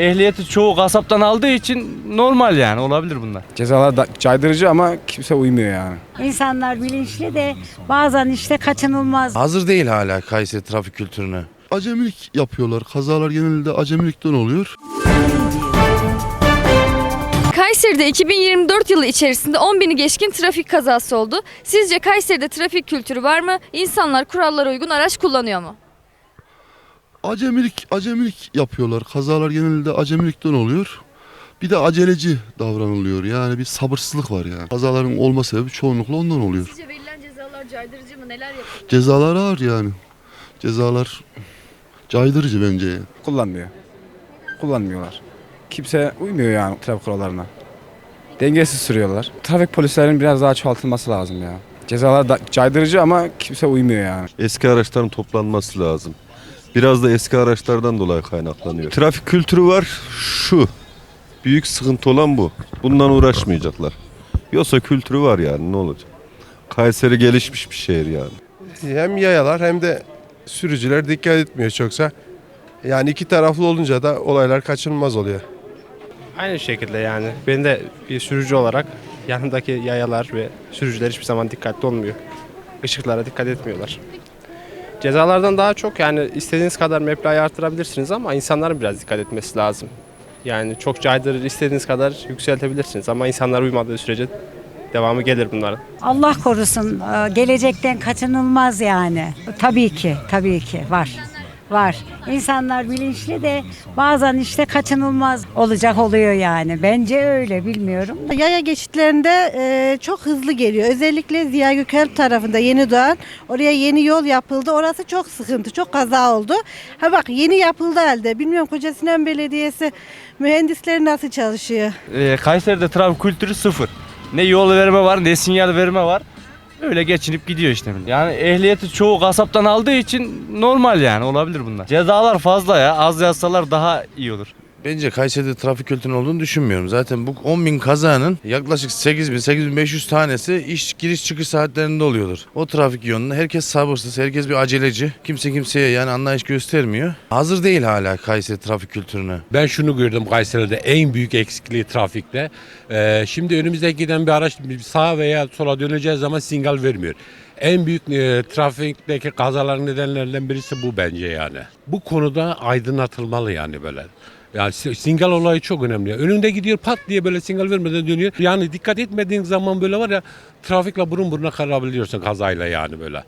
ehliyeti çoğu kasaptan aldığı için normal yani olabilir bunlar. Cezalar da caydırıcı ama kimse uymuyor yani. İnsanlar bilinçli de bazen işte kaçınılmaz. Hazır değil hala Kayseri trafik kültürüne. Acemilik yapıyorlar. Kazalar genelde acemilikten oluyor. Kayseri'de 2024 yılı içerisinde 10 bini geçkin trafik kazası oldu. Sizce Kayseri'de trafik kültürü var mı? İnsanlar kurallara uygun araç kullanıyor mu? Acemilik acemilik yapıyorlar. Kazalar genelde acemilikten oluyor. Bir de aceleci davranılıyor. Yani bir sabırsızlık var yani. Kazaların olma sebebi çoğunlukla ondan oluyor. Sizce verilen cezalar caydırıcı mı? Neler yapıyor? Cezalar ağır yani. Cezalar caydırıcı bence. yani. Kullanmıyor. Kullanmıyorlar. Kimse uymuyor yani trafik kurallarına. Dengesiz sürüyorlar. Trafik polislerinin biraz daha çoğaltılması lazım ya. Cezalar da caydırıcı ama kimse uymuyor yani. Eski araçların toplanması lazım. Biraz da eski araçlardan dolayı kaynaklanıyor. Trafik kültürü var şu. Büyük sıkıntı olan bu. Bundan uğraşmayacaklar. Yoksa kültürü var yani ne olacak? Kayseri gelişmiş bir şehir yani. Hem yayalar hem de sürücüler dikkat etmiyor çoksa. Yani iki taraflı olunca da olaylar kaçınılmaz oluyor. Aynı şekilde yani. Ben de bir sürücü olarak yanındaki yayalar ve sürücüler hiçbir zaman dikkatli olmuyor. Işıklara dikkat etmiyorlar. Cezalardan daha çok yani istediğiniz kadar meblağı artırabilirsiniz ama insanların biraz dikkat etmesi lazım. Yani çok caydırıcı istediğiniz kadar yükseltebilirsiniz ama insanlar uymadığı sürece devamı gelir bunların. Allah korusun e, gelecekten kaçınılmaz yani. Tabii ki, tabii ki var. Var. İnsanlar bilinçli de bazen işte kaçınılmaz olacak oluyor yani. Bence öyle bilmiyorum. Yaya geçitlerinde e, çok hızlı geliyor. Özellikle Ziya Gökalp tarafında Yeni Doğan. Oraya yeni yol yapıldı. Orası çok sıkıntı. Çok kaza oldu. Ha bak yeni yapıldı halde. Bilmiyorum Kocasinan Belediyesi mühendisleri nasıl çalışıyor. Ee, Kayseri'de trafik kültürü sıfır. Ne yol verme var ne sinyal verme var. Öyle geçinip gidiyor işte. Yani ehliyeti çoğu kasaptan aldığı için normal yani olabilir bunlar. Cezalar fazla ya az yazsalar daha iyi olur. Bence Kayseri'de trafik kültürünün olduğunu düşünmüyorum. Zaten bu 10 bin kazanın yaklaşık 8 bin 8500 tanesi iş giriş çıkış saatlerinde oluyordur. O trafik yönünde herkes sabırsız, herkes bir aceleci. Kimse kimseye yani anlayış göstermiyor. Hazır değil hala Kayseri trafik kültürüne. Ben şunu gördüm Kayseri'de en büyük eksikliği trafikte. Ee, şimdi önümüzde giden bir araç sağa veya sola döneceği zaman sinyal vermiyor. En büyük e, trafikteki kazaların nedenlerinden birisi bu bence yani. Bu konuda aydınlatılmalı yani böyle. Yani si- sinyal olayı çok önemli. Önünde gidiyor pat diye böyle sinyal vermeden dönüyor. Yani dikkat etmediğin zaman böyle var ya trafikle burun buruna kalabiliyorsun kazayla yani böyle.